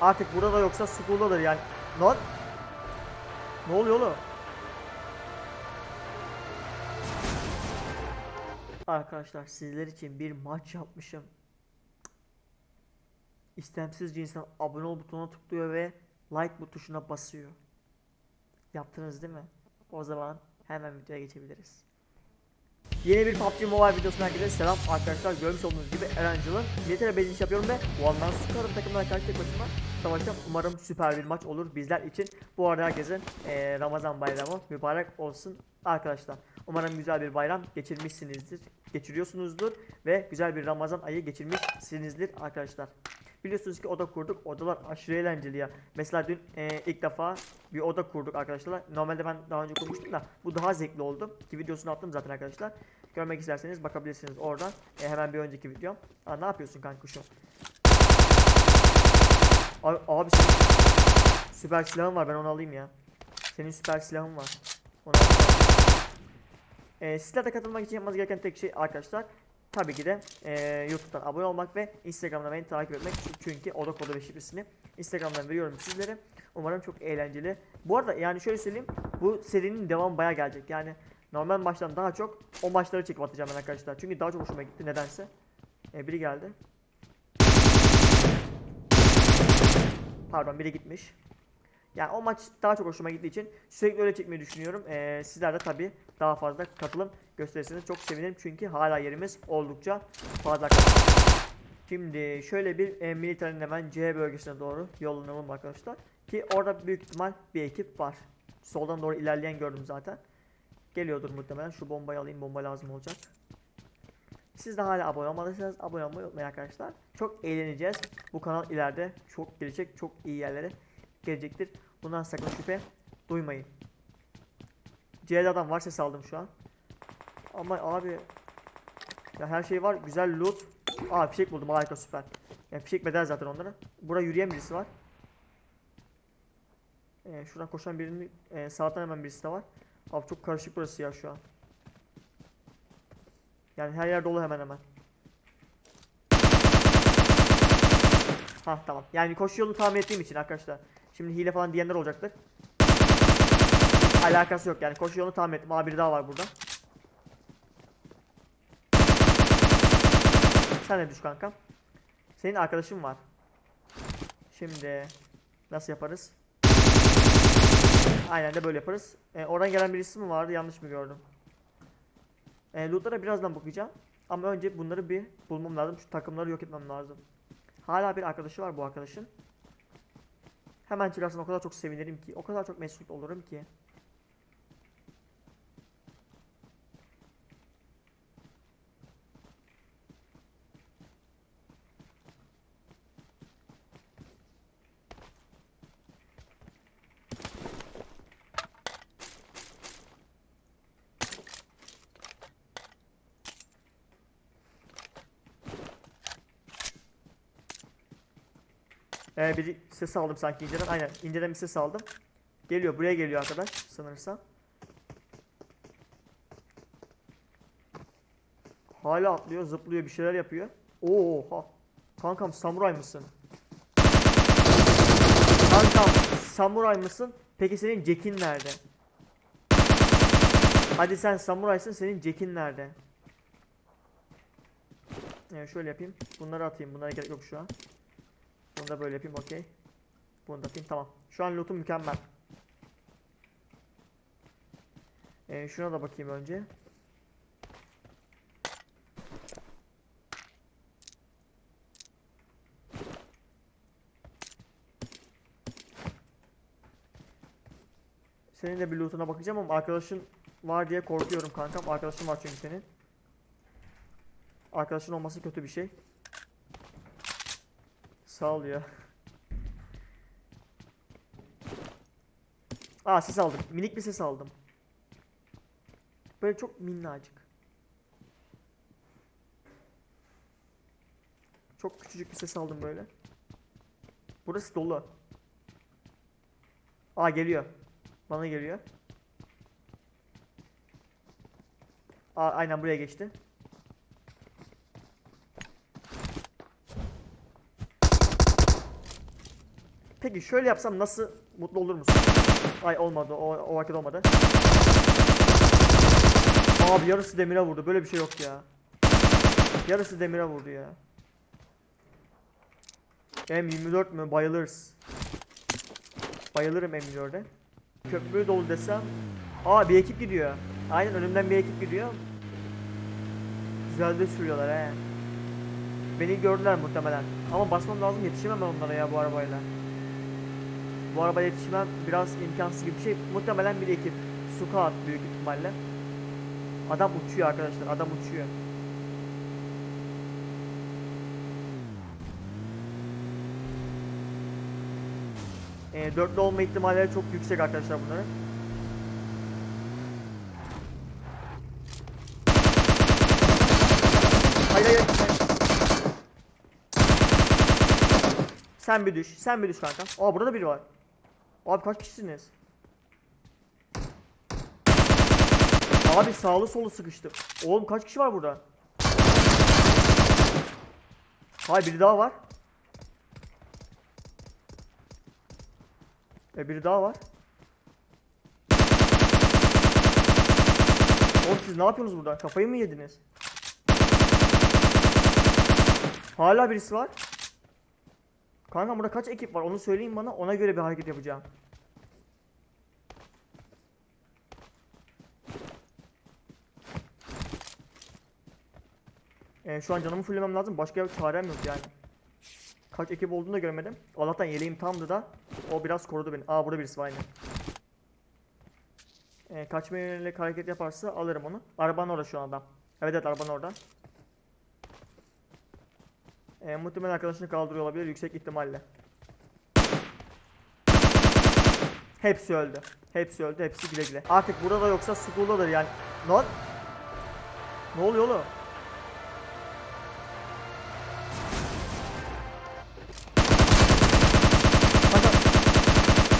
Artık burada da yoksa school'dadır yani. Lan. Ne oluyor oğlum? Arkadaşlar sizler için bir maç yapmışım. İstemsizce insan abone ol butonuna tıklıyor ve like bu tuşuna basıyor. Yaptınız değil mi? O zaman hemen videoya geçebiliriz. Yeni bir PUBG Mobile videosuna herkese selam arkadaşlar. Görmüş olduğunuz gibi Erangel'ın İngiltere bezini yapıyorum ve One'dan Scar'ın takımına karşı tek başıma savaşacağım. Umarım süper bir maç olur bizler için. Bu arada herkesin eee, Ramazan bayramı mübarek olsun arkadaşlar. Umarım güzel bir bayram geçirmişsinizdir, geçiriyorsunuzdur ve güzel bir Ramazan ayı geçirmişsinizdir arkadaşlar. Biliyorsunuz ki oda kurduk. Odalar aşırı eğlenceli ya. Mesela dün eee, ilk defa bir oda kurduk arkadaşlar. Normalde ben daha önce kurmuştum da bu daha zevkli oldu. Ki videosunu attım zaten arkadaşlar. Görmek isterseniz bakabilirsiniz oradan. E, hemen bir önceki videom. Aa, ne yapıyorsun kanka kuşum? Abi, abi senin süper silahın var ben onu alayım ya. Senin süper silahın var. Onu alayım. E, sizler katılmak için yapmanız gereken tek şey arkadaşlar. Tabii ki de e, YouTube'dan abone olmak ve Instagram'dan beni takip etmek. Çünkü oda kodu ve şifresini Instagram'dan veriyorum sizlere. Umarım çok eğlenceli. Bu arada yani şöyle söyleyeyim. Bu serinin devamı baya gelecek. Yani normal maçtan daha çok o maçları çekip atacağım ben arkadaşlar. Çünkü daha çok hoşuma gitti nedense. E, biri geldi. Pardon biri gitmiş. Yani o maç daha çok hoşuma gittiği için sürekli öyle çekmeyi düşünüyorum. Ee, sizler de tabii daha fazla katılım gösterirseniz çok sevinirim. Çünkü hala yerimiz oldukça fazla. Şimdi şöyle bir e, militerin hemen C bölgesine doğru yollanalım arkadaşlar. Ki orada büyük ihtimal bir ekip var. Soldan doğru ilerleyen gördüm zaten. Geliyordur muhtemelen. Şu bombayı alayım. Bomba lazım olacak. Siz de hala abone olmadıysanız abone olmayı unutmayın arkadaşlar. Çok eğleneceğiz. Bu kanal ileride çok gelecek. Çok iyi yerlere gelecektir. Bundan sakın şüphe duymayın. C'de adam var ses aldım şu an. Ama abi ya her şey var. Güzel loot. Aa fişek buldum harika süper. Yani fişek bedel zaten onlara. Burada yürüyen birisi var. Ee, şuradan koşan birinin e, sağdan hemen birisi de var. Abi çok karışık burası ya şu an. Yani her yer dolu hemen hemen. Ha tamam. Yani koşu yolunu tahmin ettiğim için arkadaşlar. Şimdi hile falan diyenler olacaktır. Alakası yok yani koşu yolunu tahmin ettim. Aa daha var burada. Sen de düş kankam. Senin arkadaşın var. Şimdi nasıl yaparız? Aynen de böyle yaparız. Ee, oradan gelen birisi mi vardı? Yanlış mı gördüm? E, lootlara birazdan bakacağım. Ama önce bunları bir bulmam lazım. Şu takımları yok etmem lazım. Hala bir arkadaşı var bu arkadaşın. Hemen çıkarsın o kadar çok sevinirim ki. O kadar çok mesut olurum ki. Ee, bir ses aldım sanki inceden. Aynen inceden bir ses aldım. Geliyor buraya geliyor arkadaş sanırsam. Hala atlıyor zıplıyor bir şeyler yapıyor. Oha. Kankam samuray mısın? Kankam samuray mısın? Peki senin Jack'in nerede? Hadi sen samuraysın senin Jack'in nerede? Evet şöyle yapayım. Bunları atayım. Bunlara gerek yok şu an. Bunu da böyle yapayım okey. Bunu da atayım tamam. Şu an lootum mükemmel. Ee, şuna da bakayım önce. Senin de bir lootuna bakacağım ama arkadaşın var diye korkuyorum kankam. Arkadaşın var çünkü senin. Arkadaşın olması kötü bir şey. Sağ ol ya. Aa ses aldım. Minik bir ses aldım. Böyle çok minnacık. Çok küçücük bir ses aldım böyle. Burası dolu. Aa geliyor. Bana geliyor. Aa aynen buraya geçti. Peki şöyle yapsam nasıl mutlu olur musun? Ay olmadı. O, o vakit olmadı. Abi yarısı demire vurdu. Böyle bir şey yok ya. Yarısı demire vurdu ya. M24 mü? Bayılırız. Bayılırım M24'e. Köprü dolu desem. Aa bir ekip gidiyor. Aynen önümden bir ekip gidiyor. Güzel de sürüyorlar he. Beni gördüler muhtemelen. Ama basmam lazım yetişemem onlara ya bu arabayla. Bu arabayla yetişmem biraz imkansız gibi bir şey. Muhtemelen bir ekip. Squad büyük ihtimalle. Adam uçuyor arkadaşlar. Adam uçuyor. E, dörtlü olma ihtimalleri çok yüksek arkadaşlar bunların. Hayır hayır. Sen bir düş. Sen bir düş kanka. Aa burada biri var. Abi kaç kişisiniz? Abi sağlı solu sıkıştım. Oğlum kaç kişi var burada? Hayır biri daha var. E biri daha var. Oğlum siz ne yapıyorsunuz burada? Kafayı mı yediniz? Hala birisi var. Kanka burada kaç ekip var onu söyleyin bana ona göre bir hareket yapacağım. Ee, şu an canımı fullemem lazım. Başka bir çarem yok yani. Kaç ekip olduğunu da görmedim. Allah'tan yeleğim tamdı da o biraz korudu beni. Aa burada birisi var aynen. Ee, kaçmaya yönelik hareket yaparsa alırım onu. Araban orada şu an adam. Evet evet araban orada. Ee, muhtemelen arkadaşını kaldırıyor olabilir yüksek ihtimalle. Hepsi öldü. Hepsi öldü. Hepsi güle güle. Artık burada da yoksa school'dadır yani. Lan. Ne oluyor oğlum?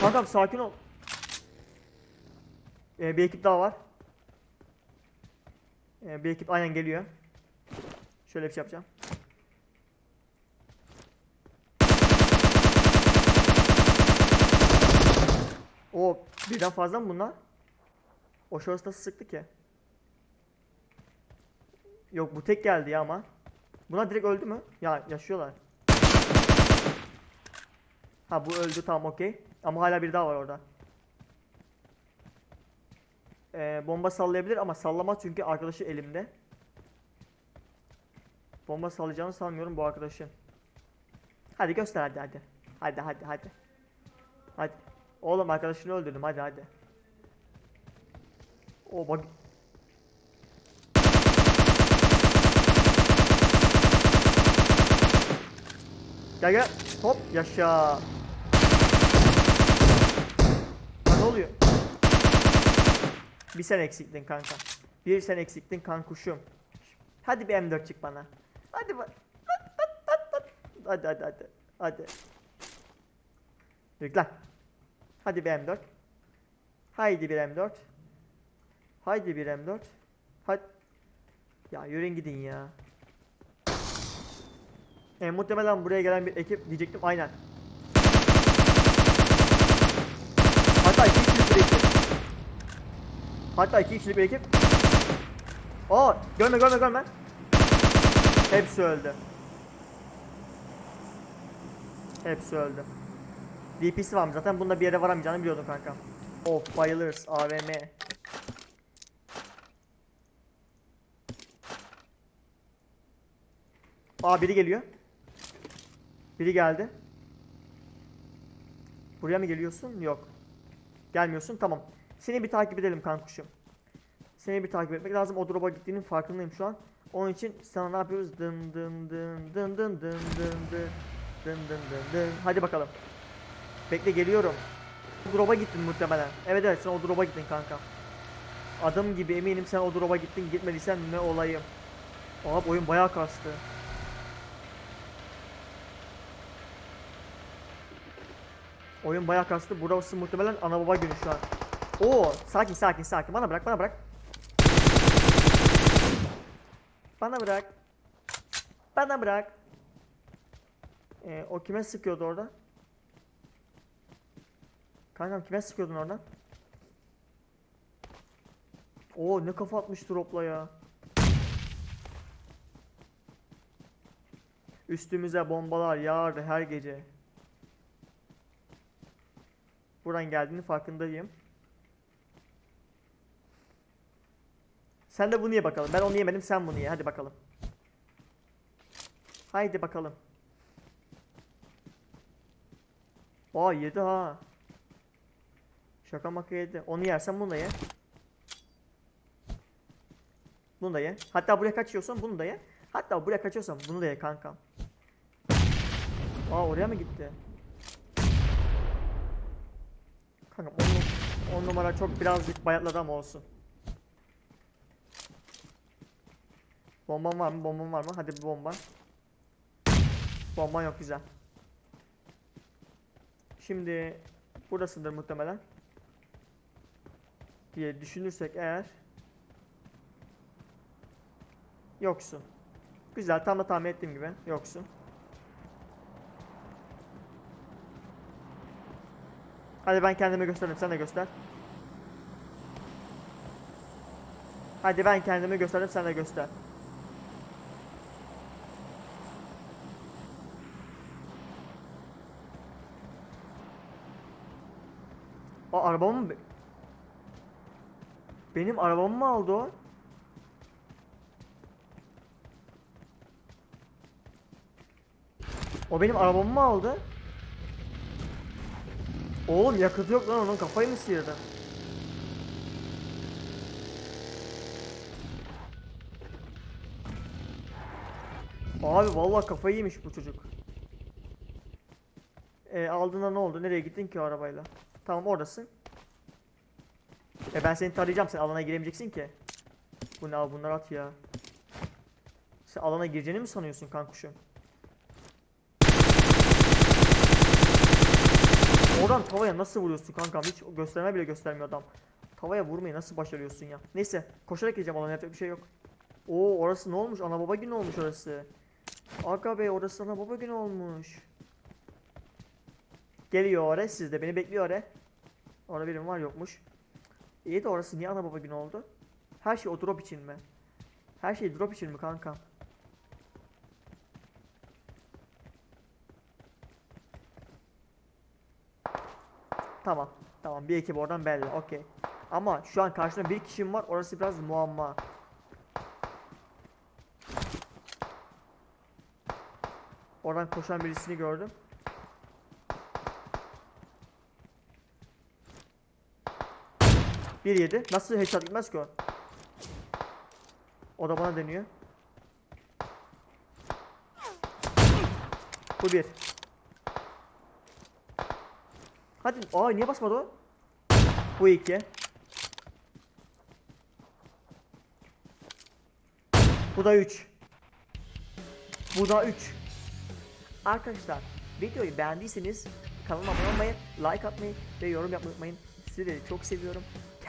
Kankam sakin ol. Ee, bir ekip daha var. Ee, bir ekip aynen geliyor. Şöyle bir şey yapacağım. O birden fazla mı bunlar? O şahıs nasıl sıktı ki? Yok bu tek geldi ya ama. Bunlar direkt öldü mü? Ya yaşıyorlar. Ha bu öldü tamam okey. Ama hala bir daha var orada. Ee, bomba sallayabilir ama sallamaz çünkü arkadaşı elimde. Bomba sallayacağını sanmıyorum bu arkadaşın. Hadi göster hadi hadi. Hadi hadi hadi. Hadi. Oğlum arkadaşını öldürdüm hadi hadi. O bak. Gel gel. Hop yaşa. Ha, ne oluyor? Bir sen eksiktin kanka. Bir sen eksiktin kankuşum. Hadi bir M4 çık bana. Hadi bak. Hadi hadi hadi. Hadi. Yürü lan. Hadi bir M4. Haydi bir M4. Haydi bir M4. Hadi. Ya yürüyün gidin ya. E, muhtemelen buraya gelen bir ekip diyecektim aynen. Hatta iki kişilik bir ekip. Hatta iki kişilik bir ekip. Aa görme görme görme. Hepsi öldü. Hepsi öldü. DP'si varmış zaten bunda bir yere varamayacağını biliyordum kanka. Of bayılırız AVM. Aa biri geliyor. Biri geldi. Buraya mı geliyorsun? Yok. Gelmiyorsun. Tamam. Seni bir takip edelim kankuşum. Seni bir takip etmek lazım. O drop'a gittiğinin farkındayım şu an. Onun için sana ne yapıyoruz? Dın dın dın dın dın dın dın dın dın dın dın dın. Hadi bakalım. Bekle geliyorum. O drop'a gittin muhtemelen. Evet evet sen o drop'a gittin kanka. Adım gibi eminim sen o drop'a gittin. Gitmediysen ne olayım. Abi oyun bayağı kastı. Oyun bayağı kastı. Burası muhtemelen ana baba günü şu an. Oo, sakin sakin sakin. Bana bırak, bana bırak. Bana bırak. Bana bırak. Ee, o kime sıkıyordu orada? Kankam kime sıkıyordun oradan? Oo ne kafa atmış dropla ya. Üstümüze bombalar yağardı her gece. Buradan geldiğinin farkındayım. Sen de bunu ye bakalım. Ben onu yemedim sen bunu ye. Hadi bakalım. Haydi bakalım. Aa yedi ha. Şaka maka yedi. Onu yersen bunu da ye. Bunu da ye. Hatta buraya kaçıyorsan bunu da ye. Hatta buraya kaçıyorsan bunu da ye kankam. Aa oraya mı gitti? Kankam on, on numara çok birazcık bayatladı ama olsun. Bomban var mı? Bomban var mı? Hadi bir bomba. Bomban yok güzel. Şimdi burasıdır muhtemelen. Diye düşünürsek eğer Yoksun. Güzel tam da tahmin ettiğim gibi yoksun. Hadi ben kendime göstereyim sen de göster. Hadi ben kendimi göstereyim sen de göster. O arabamı Benim arabamı mı aldı o? O benim arabamı mı aldı? Oğlum yakıtı yok lan onun kafayı mı sıyırdı? Abi vallahi kafayı yemiş bu çocuk. E, aldığında ne oldu? Nereye gittin ki o arabayla? Tamam oradasın. E ben seni tarayacağım. Sen alana giremeyeceksin ki. Bu ne abi bunlar at ya. Sen alana gireceğini mi sanıyorsun kankuşum? Oradan tavaya nasıl vuruyorsun kankam? Hiç gösterme bile göstermiyor adam. Tavaya vurmayı nasıl başarıyorsun ya? Neyse koşarak gireceğim alana yapacak bir şey yok. Oo orası ne olmuş? Ana baba günü olmuş orası. Aga be orası ana baba günü olmuş. Geliyor oraya sizde beni bekliyor oraya. Orada birim var yokmuş. İyi de orası niye ana baba günü oldu? Her şey o drop için mi? Her şey drop için mi kankam? Tamam. Tamam bir ekip oradan belli. Okey. Ama şu an karşımda bir kişim var. Orası biraz muamma. Oradan koşan birisini gördüm. Bir yedi. Nasıl headshot gitmez ki o? O da bana deniyor. Bu bir. Hadi. Aa niye basmadı o? Bu iki. Bu da üç. Bu da üç. Arkadaşlar videoyu beğendiyseniz kanalıma abone olmayı, like atmayı ve yorum yapmayı unutmayın. Sizleri çok seviyorum.